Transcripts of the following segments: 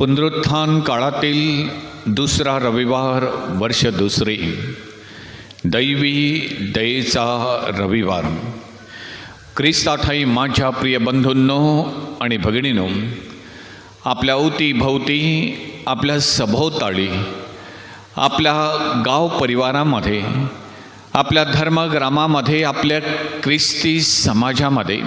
पुनरुत्थान काळातील दुसरा रविवार वर्ष दुसरे. दैवी दयेचा रविवार. ख्रिस्ताठाई माझ्या प्रिय बंधूंनो आणि भगिनीनो आपल्या अवतीभोवती आपल्या सभोवताळी आपल्या गाव परिवारामध्ये आपल्या धर्मग्रामामध्ये आपल्या ख्रिस्ती समाजामध्ये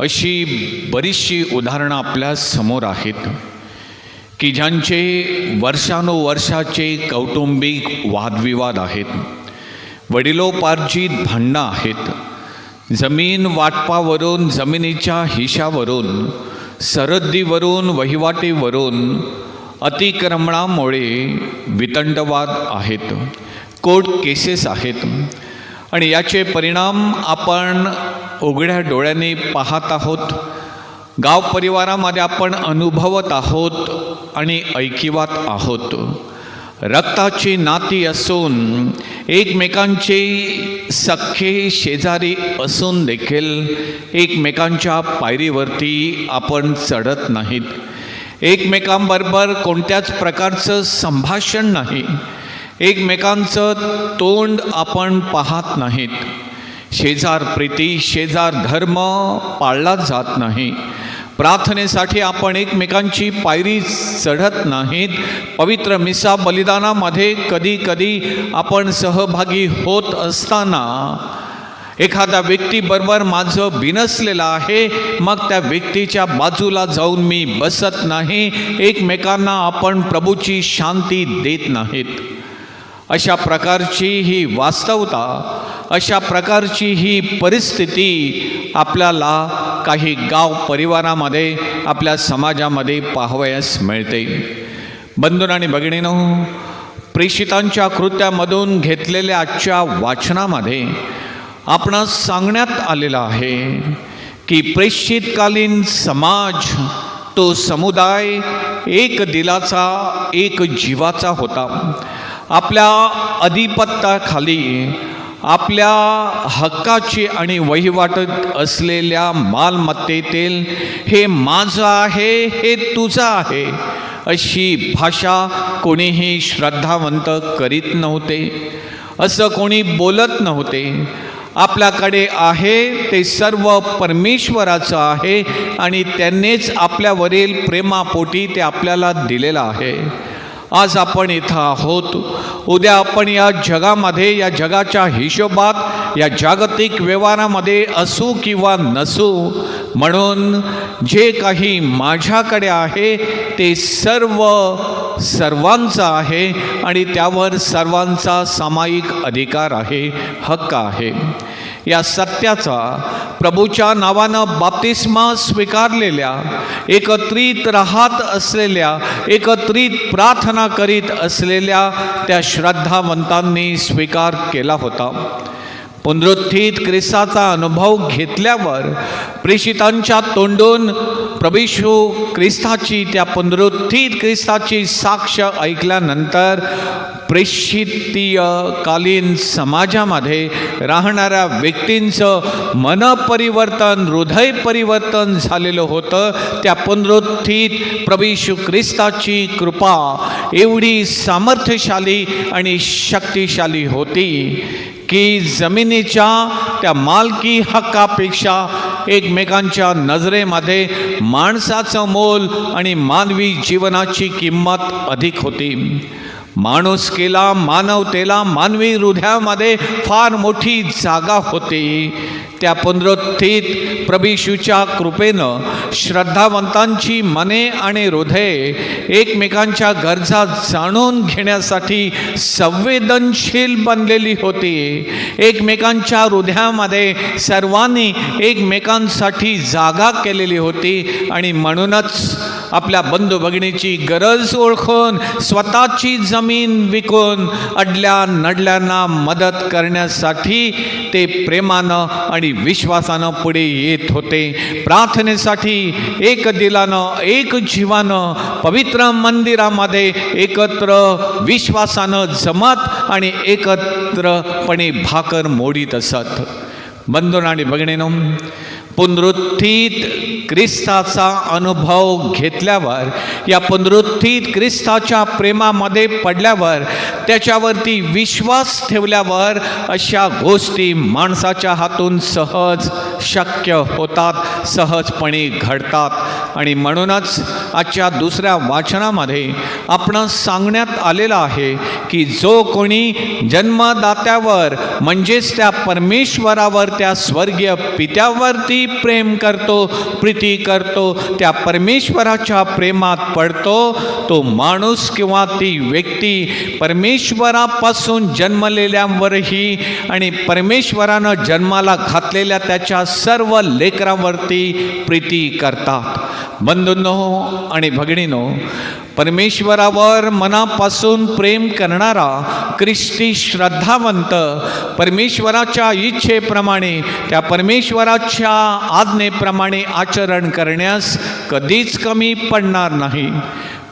अशी बरीचशी उदाहरणं आपल्यासमोर आहेत. की ज्यांचे वर्षानुवर्षाचे कौटुंबिक वादविवाद आहेत वडिलोपार्जित भांडणं आहेत जमीन वाटपावरून जमिनीच्या हिशावरून सरहद्दीवरून वहिवाटीवरून अतिक्रमणामुळे वितंडवाद आहेत कोर्ट केसेस आहेत आणि याचे परिणाम आपण उघड्या डोळ्याने पाहत आहोत. गाव परिवारामध्ये आपण अनुभवत आहोत आणि ऐकिवात आहोत. रक्ताची नाती असून एकमेकांचे सख्खे शेजारी असून देखील एकमेकांच्या पायरीवरती आपण चढत नाहीत. एकमेकांबरोबर कोणत्याच प्रकारचं संभाषण नाही. एकमेकांचं तोंड आपण पाहत नाहीत. शेजार प्रीती शेजार धर्म पाळला जात नाही. प्रार्थनेसाठी आपण एकमेकांची पायरी चढत नाहीत. पवित्र मिसा बलिदानामध्ये कधी कधी आपण सहभागी होत असताना एखाद्या व्यक्तीबरोबर माझं बिनसलेलं आहे मग त्या व्यक्तीच्या बाजूला जाऊन मी बसत नाही. एकमेकांना आपण प्रभूची शांती देत नाहीत. अशा प्रकारची ही वास्तवता अशा प्रकारची ही परिस्थिती आपल्याला काही गाव परिवारामध्ये आपल्या समाजामध्ये पाहावयास मिळते. बंधून आणि भगिनीनो प्रेषितांच्या कृत्यामधून घेतलेल्या आजच्या वाचनामध्ये आपणास सांगण्यात आलेलं आहे की प्रेषितकालीन समाज तो समुदाय एक दिलाचा एक जीवाचा होता. आपल्या अधिपत्याखाली आपल्या हक्काची आणि वहिवाटत असलेल्या मालमत्तेतील हे माझं आहे हे तुझं आहे अशी भाषा कोणीही श्रद्धावंत करीत नव्हते. असं कोणी बोलत नव्हते. आपल्याकडे आहे ते सर्व परमेश्वराचं आहे आणि त्यांनीच आपल्यावरील प्रेमापोटी ते आपल्याला दिलेलं आहे. आज आपण इथं आहोत. उद्या आपण या जगामध्ये या जगाच्या हिशोबात या जागतिक व्यवहारामध्ये असू किंवा नसू म्हणून जे काही माझ्याकडे आहे ते सर्व सर्वांचं आहे आणि त्यावर सर्वांचा सामायिक अधिकार आहे हक्क आहे. या सत्याचा प्रभूच्या नावानं बाप्तिस्मा स्वीकारलेल्या एकत्रित राहत असलेल्या एकत्रित प्रार्थना करीत असलेल्या त्या श्रद्धावंतांनी स्वीकार केला होता. पुनरुत्थित ख्रिस्ताचा अनुभव घेतल्यावर प्रेषितांच्या तोंडून प्रभीशू ख्रिस्ताची त्या पुनरुत्थित ख्रिस्ताची साक्ष ऐकल्यानंतर प्रेषितीय कालीन समाजामध्ये राहणाऱ्या व्यक्तींचं मनपरिवर्तन हृदय परिवर्तन झालेलं होतं. त्या पुनरुत्थित प्रभीशू ख्रिस्ताची कृपा एवढी सामर्थ्यशाली आणि शक्तिशाली होती. की जमिनीच्या त्या मालकी हक्कापेक्षा एकमेकांच्या नजरेमध्ये माणसाचं मोल आणि मानवी जीवनाची किंमत अधिक होती. माणुसकीला मानवतेला मानवी हृदयामध्ये फार मोठी जागा होती. त्या पुनरुत्थित प्रभीशूच्या कृपेनं श्रद्धावंतांची मने आणि हृदय एकमेकांच्या गरजा जाणून घेण्यासाठी संवेदनशील बनलेली होती. एकमेकांच्या हृदयामध्ये सर्वांनी एकमेकांसाठी जागा केलेली होती आणि म्हणूनच आपल्या बंधू भगिनीची गरज ओळखून स्वतःची जमीन विकून अडल्या नडल्यांना मदत करण्यासाठी ते प्रेमानं आणि विश्वासानं पुढे येत होते. प्रार्थनेसाठी एक दिलानं एक जीवानं पवित्र मंदिरामध्ये एकत्र विश्वासानं जमत आणि एकत्रपणे भाकर मोडीत असत. बंधून आणि भगिनीनो पुनरुत्थित ख्रिस्ताचा अनुभव घेतल्यावर या पुनरुत्थित ख्रिस्ताच्या प्रेमामध्ये पडल्यावर त्याच्यावरती विश्वास ठेवल्यावर अशा गोष्टी माणसाच्या हातून सहज शक्य होतात सहजपणे घडतात. आणि म्हणूनच आजच्या दुसऱ्या वाचनामध्ये आपण सांगण्यात आलेलं आहे की जो कोणी जन्मदात्यावर म्हणजेच त्या परमेश्वरावर त्या स्वर्गीय पित्यावरती प्रेम करतो प्रीती करतो त्या परमेश्वराच्या प्रेमात पडतो तो माणूस किंवा ती व्यक्ती परमेश्वरापासून जन्मलेल्यांवरही आणि परमेश्वरानं जन्माला घातलेल्या त्याच्या सर्व लेकरांवरती प्रीती करतात. बंधूंनो आणि भगिनीनो परमेश्वरावर मनापासून प्रेम करणारा ख्रिस्ती श्रद्धावंत परमेश्वराच्या इच्छेप्रमाणे त्या परमेश्वराच्या आज्ञेप्रमाणे आचरण करण्यास कधीच कमी पडणार नाही.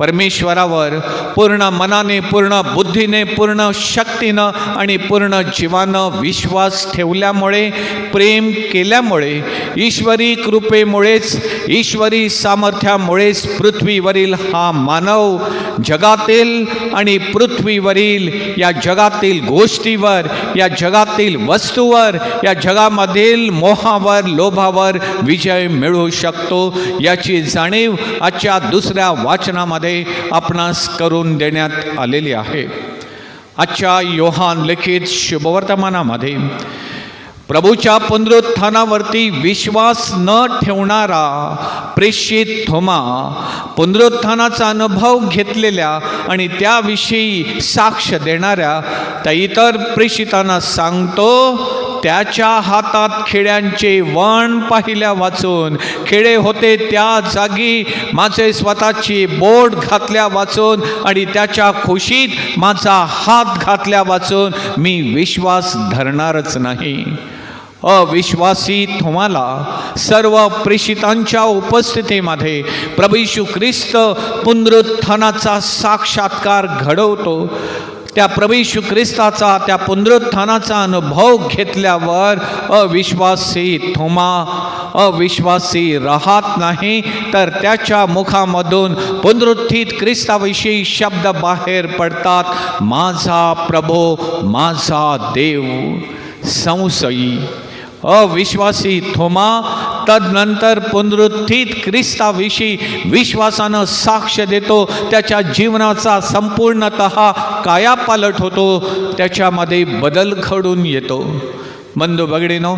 परमेश्वरावर पूर्ण मनाने पूर्ण बुद्धीने पूर्ण शक्तीनं आणि पूर्ण जीवानं विश्वास ठेवल्यामुळे प्रेम केल्यामुळे ईश्वरी कृपेमुळेच ईश्वरी सामर्थ्यामुळेच पृथ्वीवरील हा मानव जगातील आणि पृथ्वीवरील या जगातील गोष्टीवर या जगातील वस्तूवर या जगामधील मोहावर लोभावर विजय मिळवू शकतो. याची जाणीव आजच्या दुसऱ्या वाचनामध्ये आपणास करून देण्यात आलेली आहे. आजच्या योहान लिखित शुभवर्तमानामध्ये प्रभूच्या पुनरुत्थानावरती विश्वास न ठेवणारा प्रेषित थोमा पुनरुत्थानाचा अनुभव घेतलेल्या आणि त्याविषयी साक्ष देणाऱ्या त्या इतर प्रेषितांना सांगतो त्याच्या हातात खेड्यांचे वण पाहिल्या वाचून खेडे होते त्या जागी माझे स्वतःची बोट घातल्या वाचून आणि त्याच्या खुशीत माझा हात घातल्या वाचून मी विश्वास धरणारच नाही. अविश्वासी तुम्हाला सर्व प्रेषितांच्या उपस्थितीमध्ये प्रभू ख्रिस्त पुनरुत्थानाचा साक्षात्कार घडवतो. त्या प्रभू ख्रिस्ताचा त्या पुनरुत्थानाचा अनुभव घेतल्यावर अविश्वासी थोमा अविश्वासी राहत नाही. तर त्याच्या मुखामधून पुनरुत्थित ख्रिस्ताविषयी शब्द बाहेर पडतात माझा प्रभो माझा देव संसयी अविश्वासी थोमा तदनंतर पुनरुत्थित ख्रिस्ताविषयी विश्वासानं साक्ष देतो. त्याच्या जीवनाचा संपूर्णत कायापालट होतो. त्याच्यामध्ये बदल घडून येतो. बंधू बगडीनो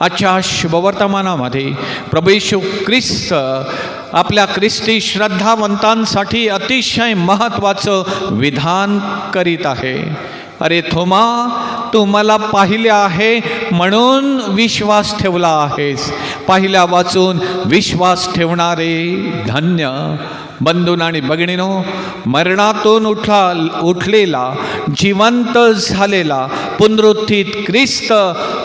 आजच्या शुभवर्तमानामध्ये प्रभेशू ख्रिस्त आपल्या ख्रिस्ती श्रद्धावंतांसाठी अतिशय महत्त्वाचं विधान करीत आहे. अरे थोमा तू मला पाहिले आहे म्हणून विश्वास ठेवला आहेस. पाहिल्या वाचून विश्वास ठेवणारे धन्य बंधून आणि बगिणीनो मरणातून उठला उठलेला जिवंत झालेला पुनरुत्थित ख्रिस्त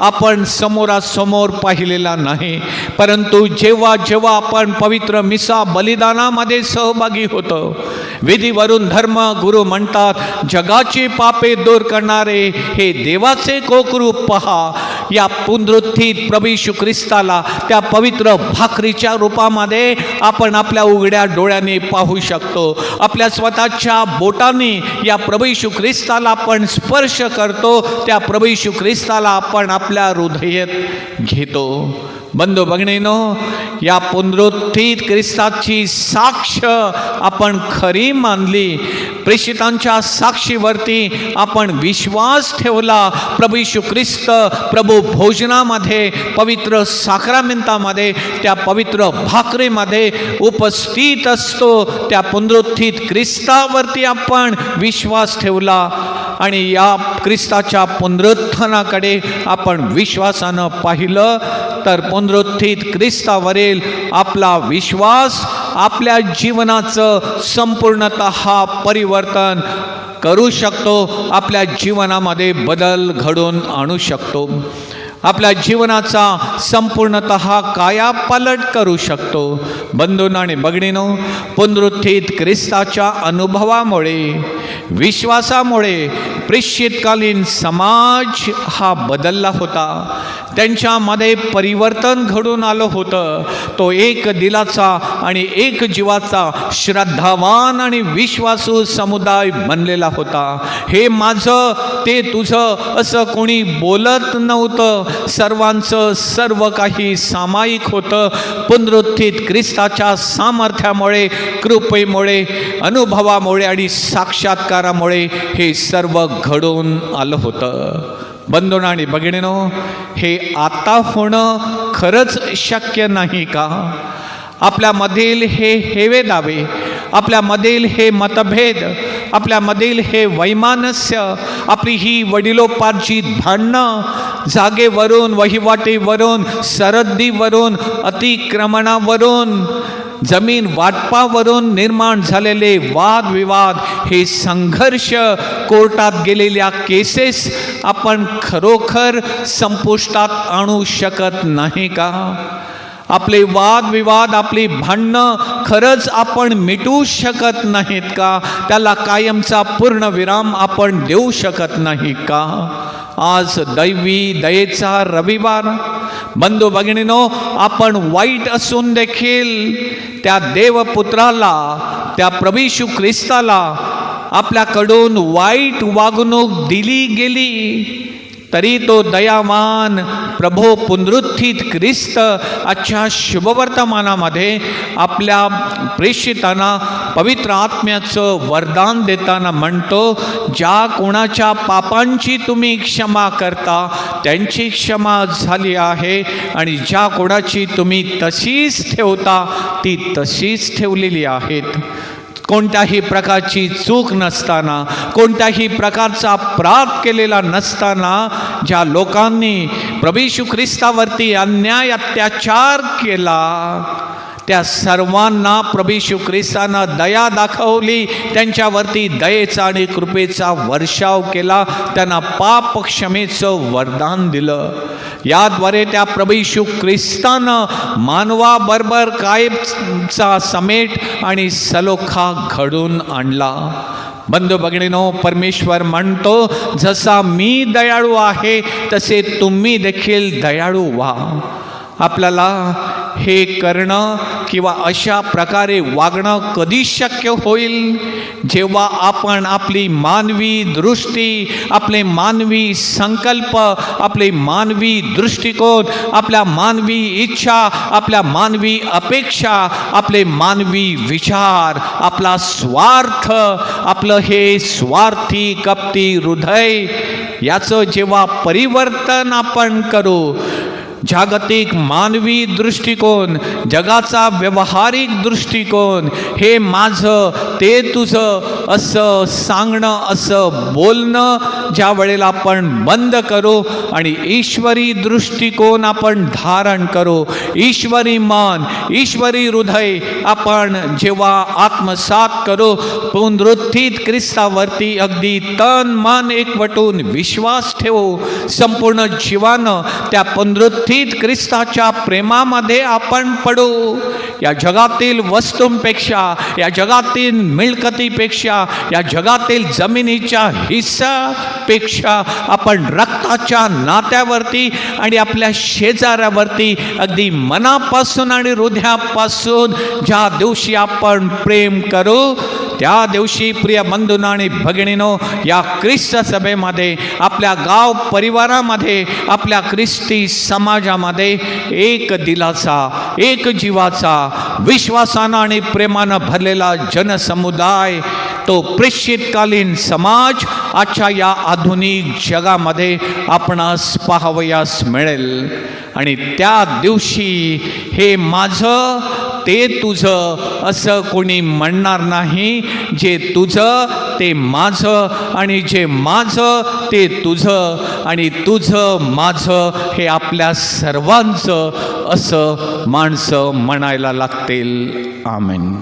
आपण समोरासमोर पाहिलेला नाही. परंतु जेव्हा जेव्हा आपण पवित्र मिसा बलिदानामध्ये सहभागी होतो विधीवरून धर्म गुरु म्हणतात जगाची पापे दूर करणारे हे देवाचे कोकरूप पहा या पुनरुत्थित प्रभू ख्रिस्ताला त्या पवित्र भाकरीच्या रूपामध्ये आपण आपल्या उघड्या डोळ्याने पाहू शकतो. आपल्या स्वतःच्या बोटाने या प्रभू ख्रिस्ताला आपण स्पर्श करतो. त्या प्रभू ख्रिस्ताला आपण आपल्या हृदयात घेतो. बंधू बघणेनो या पुनरुत्थित ख्रिस्ताची साक्ष आपण खरी मानली. प्रेषितांच्या साक्षीवरती आपण विश्वास ठेवला. प्रभू यीशू ख्रिस्त प्रभू भोजनामध्ये पवित्र साखरामिंतामध्ये त्या पवित्र भाकरीमध्ये उपस्थित असतो. त्या पुनरुत्थित ख्रिस्तावरती आपण विश्वास ठेवला. आणि या ख्रिस्ताच्या पुनरुत्थानाकडे आपण विश्वासानं पाहिलं तर पुनरुत्थित ख्रिस्तावरील आपला विश्वास आपल्या जीवनाचं संपूर्णत परिवर्तन करू शकतो आपल्या जीवनामध्ये बदल घडून आणू शकतो. आपल्या जीवनाचा संपूर्णत कायापालट करू शकतो. बंधून आणि बघणीनो पुनरुत्थित ख्रिस्ताच्या अनुभवामुळे विश्वासामुळे प्रेषितकालीन समाज हा बदलला होता. त्यांच्यामध्ये परिवर्तन घडून आलं होतं. तो एक दिलाचा आणि एक जीवाचा श्रद्धावान आणि विश्वासू समुदाय बनलेला होता. हे माझं ते तुझं असं कोणी बोलत नव्हतं. सर्वांचं सर्व काही सामायिक होतं. पुनरुत्थित ख्रिस्ताच्या सामर्थ्यामुळे कृपेमुळे अनुभवामुळे आणि साक्षात्कारामुळे हे सर्व घडून आलं होतं. बंधून आणि बघिणीनो हे आता होणं खरंच शक्य नाही का? आपल्यामधील हे हेवे दावे आपल्यामधील हे मतभेद आपल्यामधील हे वैमानस्य आपली ही वडिलोपार्जित भांडणं जागेवरून वहिवाटीवरून सरहद्दीवरून अतिक्रमणावरून जमीन वाटपावरून निर्माण झालेले वादविवाद हे संघर्ष कोर्टात गेलेल्या केसेस आपण खरोखर संपुष्टात आणू शकत नाही का? आपले वादविवाद आपली भांडणं खरंच आपण मिटू शकत नाहीत का? त्याला कायमचा पूर्ण विराम आपण देऊ शकत नाही का? आज दैवी दयेचा रविवार. बंधू भगिनीनो आपण वाईट असून देखील त्या देवपुत्राला त्या प्रभीशू ख्रिस्ताला आपल्याकडून वाईट वागणूक दिली गेली. तरी तो दयावान प्रभो पुनरुत्थित ख्रिस्त आजच्या शुभवर्तमानामध्ये आपल्या प्रेषितांना पवित्र आत्म्याचं वरदान देताना म्हणतो ज्या कोणाच्या पापांची तुम्ही क्षमा करता त्यांची क्षमा झाली आहे. आणि ज्या कोणाची तुम्ही तशीच ठेवता ती तशीच ठेवलेली आहेत. कोणत्याही प्रकारची चूक नसताना कोणत्याही प्रकारचा अपराध केलेला नसताना ज्या लोकांनी प्रभीशू ख्रिस्तावरती अन्याय अत्याचार केला त्या सर्वांना प्रभीशू ख्रिस्तानं दया दाखवली. त्यांच्यावरती दयेचा आणि कृपेचा वर्षाव केला. त्यांना पाप क्षमेचं वरदान दिलं. याद्वारे त्या प्रभीशू ख्रिस्तानं मानवाबरोबर कायचा समेट आणि सलोखा घडून आणला. बंधू भगिनीनो परमेश्वर म्हणतो जसा मी दयाळू आहे तसे तुम्ही देखील दयाळू व्हा. आपल्याला हे करणं किंवा अशा प्रकारे वागणं कधी शक्य होईल? जेव्हा आपण आपली मानवी दृष्टी आपले मानवी संकल्प आपले मानवी दृष्टिकोन आपल्या मानवी इच्छा आपल्या मानवी अपेक्षा आपले मानवी विचार आपला स्वार्थ आपलं हे स्वार्थी कपटी हृदय याचं जेव्हा परिवर्तन आपण करू जागतिक मानवी दृष्टिकोन जगाचा व्यवहारिक दृष्टिकोन हे माझं ते तुझं असं सांगणं असं बोलणं ज्या वेळेला आपण बंद करू आणि ईश्वरी दृष्टिकोन आपण धारण करू ईश्वरी मन ईश्वरी हृदय आपण जेव्हा आत्मसात करू पुनरुत्थित ख्रिस्तावरती अगदी तन मन एकवटून विश्वास ठेवू संपूर्ण जीवानं त्या पुनरुत्थित ख्रिस्ताच्या प्रेमामध्ये आपण पडू. या जगातील वस्तूंपेक्षा या जगातील मिळकतीपेक्षा या जगातील जमिनीच्या हिस्सापेक्षा आपण रक्ताच्या नात्यावरती आणि आपल्या शेजाऱ्यावरती अगदी मनापासून आणि हृदयापासून ज्या दिवशी आपण प्रेम करू त्या दिवशी प्रिय बंधूंनो आणि भगिनीनो या ख्रिस्त सभेमध्ये आपल्या गाव परिवारामध्ये आपल्या ख्रिस्ती समाजामध्ये एक दिलाचा एक जीवाचा विश्वासानं आणि प्रेमानं भरलेला जनसमुदाय तो प्रेषितकालीन समाज आजच्या या आधुनिक जगामध्ये आपणास पाहावयास मिळेल. आणि त्या दिवशी हे माझं ते तुझं असं कोणी म्हणणार नाही. जे तुझं ते माझं आणि जे माझं ते तुझं आणि तुझं माझं हे आपल्या सर्वांचं असं माणसं म्हणायला लागतील. आमेन.